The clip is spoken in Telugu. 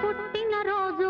పుట్టిన రోజు